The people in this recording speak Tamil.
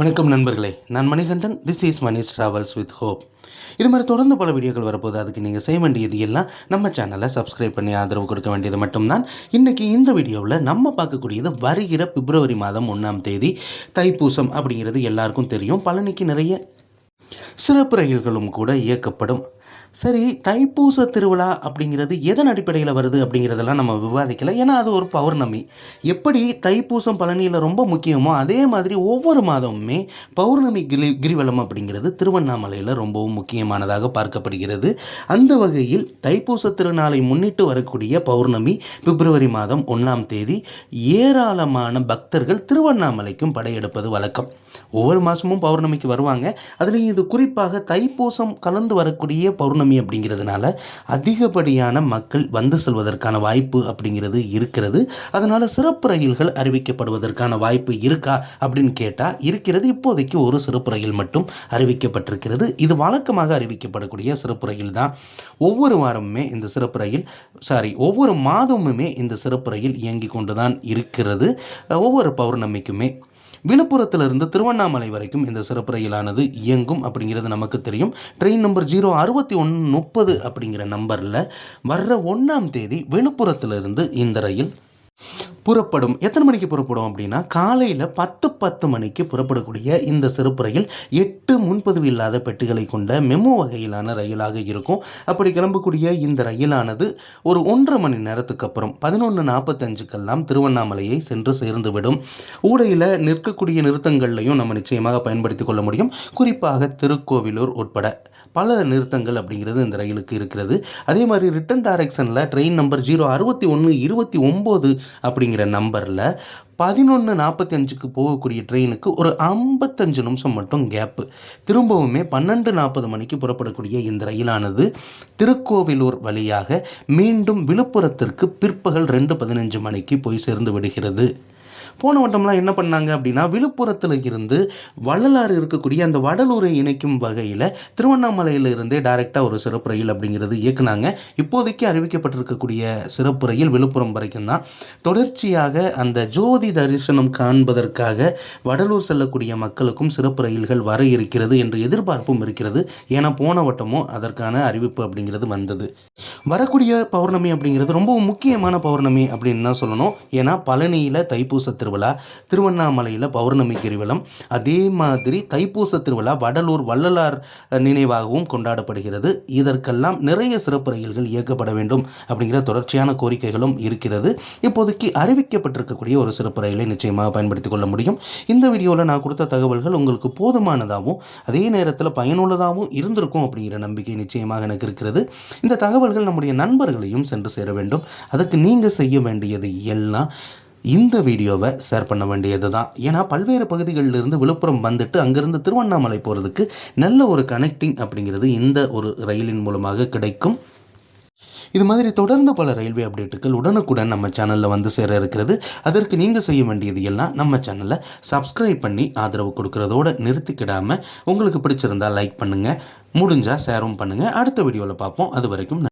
வணக்கம் நண்பர்களே. நான் Manikandan. This is Manish travels with hope இது மாதிரி தொடர்ந்து பல வீடியோக்கள் வரப்போது அதுக்கு நீங்கள் செய்ய வேண்டியது எல்லாம் நம்ம சேனலை சப்ஸ்கிரைப் பண்ணி ஆதரவு கொடுக்க வேண்டியது மட்டும்தான். இன்றைக்கி இந்த வீடியோவில் நம்ம பார்க்கக்கூடியது வருகிற பிப்ரவரி மாதம் ஒன்றாம் தேதி தைப்பூசம் அப்படிங்கிறது எல்லாருக்கும் தெரியும். பழனிக்கு நிறைய சிறப்பு ரயில்களும் கூட இயக்கப்படும். சரி தைப்பூச திருவிழா அப்படிங்கிறது எதன் அடிப்படையில் வருது அப்படிங்கிறதெல்லாம் நம்ம விவாதிக்கல. ஏன்னா அது ஒரு பௌர்ணமி. எப்படி தைப்பூசம் பழனியில் ரொம்ப முக்கியமோ அதே மாதிரி ஒவ்வொரு மாதமுமே பௌர்ணமி கிரி கிரிவலம் அப்படிங்கிறது திருவண்ணாமலையில் ரொம்பவும் முக்கியமானதாக பார்க்கப்படுகிறது. அந்த வகையில் தைப்பூச திருநாளை முன்னிட்டு வரக்கூடிய பௌர்ணமி பிப்ரவரி மாதம் ஒன்றாம் தேதி ஏராளமான பக்தர்கள் திருவண்ணாமலைக்கும் படையெடுப்பது வழக்கம். ஒவ்வொரு மாதமும் பௌர்ணமிக்கு வருவாங்க. அதுலேயும் இது குறிப்பாக தைப்பூசம் கலந்து வரக்கூடிய பௌர்ணமி அப்படிங்கிறதுனால அதிகப்படியான மக்கள் வந்து செல்வதற்கான வாய்ப்பு அப்படிங்கிறது இருக்கிறது. அதனால் சிறப்பு ரயில்கள் அறிவிக்கப்படுவதற்கான வாய்ப்பு இருக்கா அப்படின்னு கேட்டால் இருக்கிறது. இப்போதைக்கு ஒரு சிறப்பு ரயில் மட்டும் அறிவிக்கப்பட்டிருக்கிறது. இது வழக்கமாக அறிவிக்கப்படக்கூடிய சிறப்பு ரயில் தான். ஒவ்வொரு வாரமுமே இந்த சிறப்பு ரயில் சாரி ஒவ்வொரு மாதமுமே இந்த சிறப்பு ரயில் இயங்கி கொண்டு தான் இருக்கிறது ஒவ்வொரு பௌர்ணமிக்குமே விழுப்புரத்திலிருந்து திருவண்ணாமலை வரைக்கும் இந்த சிறப்பு ரயிலானது இயங்கும் அப்படிங்கிறது நமக்கு தெரியும். ட்ரெயின் நம்பர் ஜீரோ அறுபத்தி ஒன்று முப்பது அப்படிங்கிற நம்பரில் வர்ற ஒன்றாம் தேதி விழுப்புரத்திலிருந்து இந்த ரயில் புறப்படும். எத்தனை மணிக்கு புறப்படும் அப்படின்னா காலையில் பத்து பத்து மணிக்கு புறப்படக்கூடிய இந்த சிறப்பு ரயில் எட்டு முன்பதிவு இல்லாத பெட்டிகளை கொண்ட மெமோ வகையிலான ரயிலாக இருக்கும். அப்படி கிளம்பக்கூடிய இந்த ரயிலானது ஒரு ஒன்றரை மணி நேரத்துக்கு அப்புறம் பதினொன்று நாற்பத்தஞ்சுக்கெல்லாம் திருவண்ணாமலையை சென்று சேர்ந்துவிடும். ஊடையில் நிற்கக்கூடிய நிறுத்தங்கள்லையும் நம்ம நிச்சயமாக பயன்படுத்தி கொள்ள முடியும். குறிப்பாக திருக்கோவிலூர் உட்பட பல நிறுத்தங்கள் அப்படிங்கிறது இந்த ரயிலுக்கு இருக்கிறது. அதே மாதிரி ரிட்டன் டைரக்ஷனில் ட்ரெயின் நம்பர் ஜீரோ அறுபத்தி ஒன்று இருபத்தி ஒம்பது அப்படிங்கிற நம்பரில் பதினொன்று நாற்பத்தி அஞ்சுக்கு போகக்கூடிய ட்ரெயினுக்கு ஒரு ஐம்பத்தஞ்சு நிமிஷம் மட்டும் கேப்பு திரும்பவுமே பன்னெண்டு நாற்பது மணிக்கு புறப்படக்கூடிய இந்த ரயிலானது திருக்கோவிலூர் வழியாக மீண்டும் விழுப்புரத்திற்கு பிற்பகல் ரெண்டு பதினஞ்சு மணிக்கு போய் சேர்ந்து விடுகிறது. போன வட்டம்லாம் என்ன பண்ணாங்க அப்படின்னா விழுப்புரத்தில் இருந்து வள்ளலாறு இருக்கக்கூடிய அந்த வடலூரை இணைக்கும் வகையில் திருவண்ணாமலையில் இருந்தே டைரெக்டாக ஒரு சிறப்பு ரயில் அப்படிங்கிறது இயக்குனாங்க. இப்போதைக்கு அறிவிக்கப்பட்டிருக்கக்கூடிய சிறப்பு ரயில் விழுப்புரம் வரைக்கும் தான். தொடர்ச்சியாக அந்த ஜோதி தரிசனம் காண்பதற்காக வடலூர் செல்லக்கூடிய மக்களுக்கும் சிறப்பு ரயில்கள் வர இருக்கிறது என்று எதிர்பார்ப்பும் இருக்கிறது. ஏன்னா போன வட்டமும் அதற்கான அறிவிப்பு அப்படிங்கிறது வந்தது. வரக்கூடிய பௌர்ணமி அப்படிங்கிறது ரொம்ப முக்கியமான பௌர்ணமி அப்படின்னு தான் சொல்லணும். ஏன்னா பழனியில் தைப்பூச திருவிழா திருவண்ணாமலையில் பௌர்ணமி கிரிவலம். அதே மாதிரி தைப்பூச திருவிழா வடலூர் வள்ளலார் நினைவாகவும் கொண்டாடப்படுகிறது. இதற்கெல்லாம் நிறைய சிறப்பு ரயில்கள் இயக்கப்பட வேண்டும் அப்படிங்கிற தொடர்ச்சியான கோரிக்கைகளும் இருக்கிறது. இப்போதைக்கு அறிவிக்கப்பட்டிருக்கக்கூடிய ஒரு சிறப்பு ரயிலை நிச்சயமாக பயன்படுத்திக் கொள்ள முடியும். இந்த வீடியோவில் நான் கொடுத்த தகவல்கள் உங்களுக்கு போதுமானதாகவும் அதே நேரத்தில் பயனுள்ளதாகவும் இருந்திருக்கும் அப்படிங்கிற நம்பிக்கை நிச்சயமாக எனக்கு இருக்கிறது. இந்த தகவல்கள் நம்முடைய நண்பர்களையும் சென்று சேர வேண்டும். அதுக்கு நீங்கள் செய்ய வேண்டியது எல்லாம் இந்த வீடியோவை ஷேர் பண்ண வேண்டியது தான் ஏன்னா பல்வேறு பகுதிகளிலிருந்து விழுப்புரம் வந்துட்டு அங்கேருந்து திருவண்ணாமலை போகிறதுக்கு நல்ல ஒரு கனெக்டிங் அப்படிங்கிறது இந்த ஒரு ரயிலின் மூலமாக கிடைக்கும். இது மாதிரி தொடர்ந்து பல ரயில்வே அப்டேட்டுகள் உடனுக்குடன் நம்ம சேனலில் வந்து சேர இருக்கிறது. அதற்கு நீங்கள் செய்ய வேண்டியது எல்லாம் நம்ம சேனலை சப்ஸ்கிரைப் பண்ணி ஆதரவு கொடுக்கறதோடு நிறுத்திக்கிடாமல் உங்களுக்கு பிடிச்சிருந்தால் லைக் பண்ணுங்கள் முடிஞ்சால் ஷேரும் பண்ணுங்கள் அடுத்த வீடியோவில் பார்ப்போம். அது வரைக்கும்